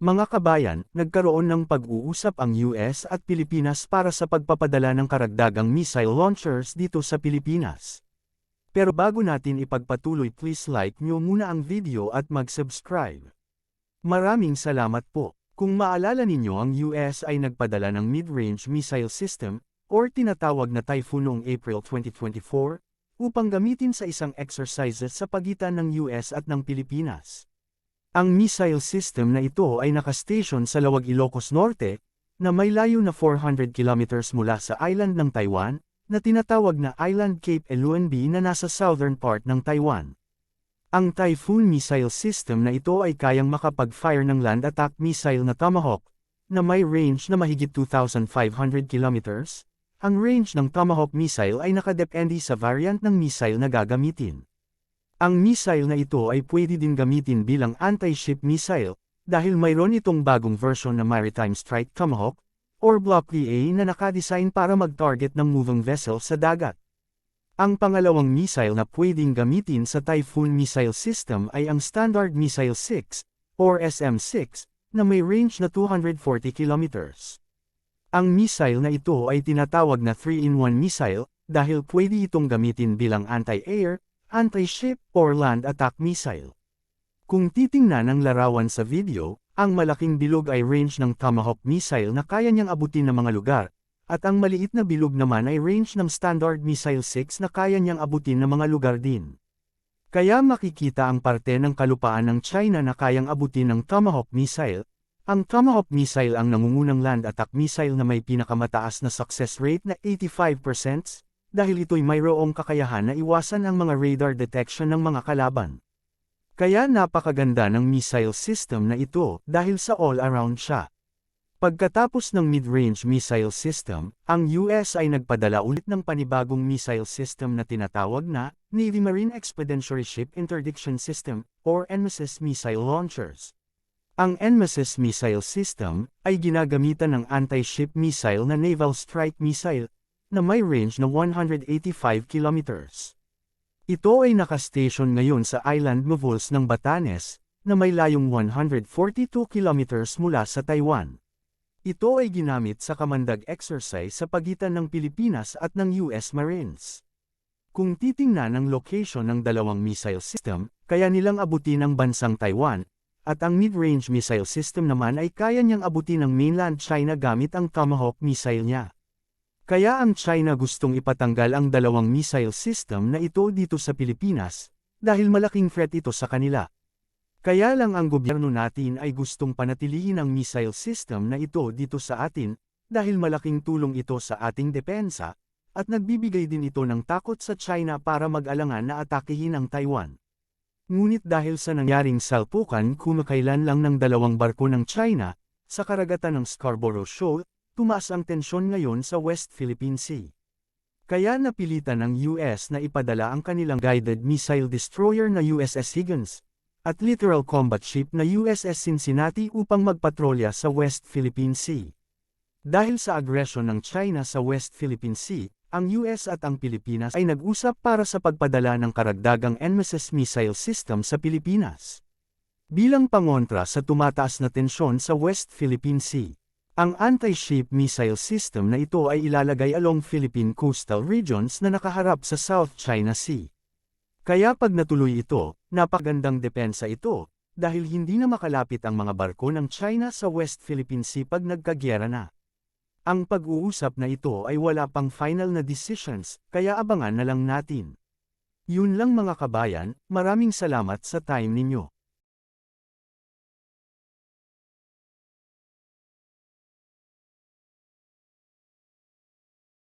Mga kabayan, nagkaroon ng pag-uusap ang US at Pilipinas para sa pagpapadala ng karagdagang missile launchers dito sa Pilipinas. Pero bago natin ipagpatuloy please like nyo muna ang video at mag-subscribe. Maraming salamat po. Kung maalala ninyo ang US ay nagpadala ng mid-range missile system, or tinatawag na Typhoon noong April 2024, upang gamitin sa isang exercises sa pagitan ng US at ng Pilipinas. Ang missile system na ito ay nakastation sa Lawag Ilocos Norte, na may layo na 400 kilometers mula sa island ng Taiwan, na tinatawag na Island Cape Eluanbi na nasa southern part ng Taiwan. Ang Typhoon missile system na ito ay kayang makapag-fire ng land attack missile na Tomahawk, na may range na mahigit 2,500 kilometers. Ang range ng Tomahawk missile ay nakadepende sa variant ng missile na gagamitin. Ang missile na ito ay pwede din gamitin bilang anti-ship missile, dahil mayroon itong bagong version na Maritime Strike Tomahawk, or Block DA na nakadesign para mag-target ng moving vessel sa dagat. Ang pangalawang missile na pwedeng gamitin sa Typhoon Missile System ay ang Standard Missile 6, or SM-6, na may range na 240 kilometers. Ang missile na ito ay tinatawag na 3-in-1 missile, dahil pwede itong gamitin bilang anti-air, anti-ship, or land attack missile. Kung titingnan ang larawan sa video, ang malaking bilog ay range ng Tomahawk missile na kaya niyang abutin ng mga lugar, at ang maliit na bilog naman ay range ng Standard Missile 6 na kaya niyang abutin ng mga lugar din. Kaya makikita ang parte ng kalupaan ng China na kayang abutin ng Tomahawk missile. Ang Tomahawk missile ang nangungunang land attack missile na may pinakamataas na success rate na 85%, dahil ito'y mayroong kakayahan na iwasan ang mga radar detection ng mga kalaban. Kaya napakaganda ng missile system na ito dahil sa all-around siya. Pagkatapos ng mid-range missile system, ang US ay nagpadala ulit ng panibagong missile system na tinatawag na Navy Marine Expeditionary Ship Interdiction System or NMSS missile launchers. Ang NMSS missile system ay ginagamitan ng anti-ship missile na naval strike missile na may range na 185 kilometers. Ito ay nakastation ngayon sa Island Movuls ng Batanes, na may layong 142 kilometers mula sa Taiwan. Ito ay ginamit sa kamandag exercise sa pagitan ng Pilipinas at ng US Marines. Kung titingnan ang location ng dalawang missile system, kaya nilang abutin ang bansang Taiwan, at ang mid-range missile system naman ay kaya niyang abutin ang mainland China gamit ang Tomahawk missile niya. Kaya ang China gustong ipatanggal ang dalawang missile system na ito dito sa Pilipinas, dahil malaking threat ito sa kanila. Kaya lang ang gobyerno natin ay gustong panatilihin ang missile system na ito dito sa atin, dahil malaking tulong ito sa ating depensa, at nagbibigay din ito ng takot sa China para mag-alangan na atakihin ang Taiwan. Ngunit dahil sa nangyaring salpukan kumakailan lang ng dalawang barko ng China, sa karagatan ng Scarborough Shoal, tumaas ang tensyon ngayon sa West Philippine Sea. Kaya napilitan ng US na ipadala ang kanilang guided missile destroyer na USS Higgins, at littoral combat ship na USS Cincinnati upang magpatrolya sa West Philippine Sea. Dahil sa agresyon ng China sa West Philippine Sea, ang US at ang Pilipinas ay nag-usap para sa pagpadala ng karagdagang NMSS missile system sa Pilipinas. Bilang pangontra sa tumataas na tensyon sa West Philippine Sea. Ang anti-ship missile system na ito ay ilalagay along Philippine coastal regions na nakaharap sa South China Sea. Kaya pag natuloy ito, napagandang depensa ito, dahil hindi na makalapit ang mga barko ng China sa West Philippine Sea pag nagkagyera na. Ang pag-uusap na ito ay wala pang final na decisions, kaya abangan na lang natin. Yun lang mga kabayan, maraming salamat sa time ninyo.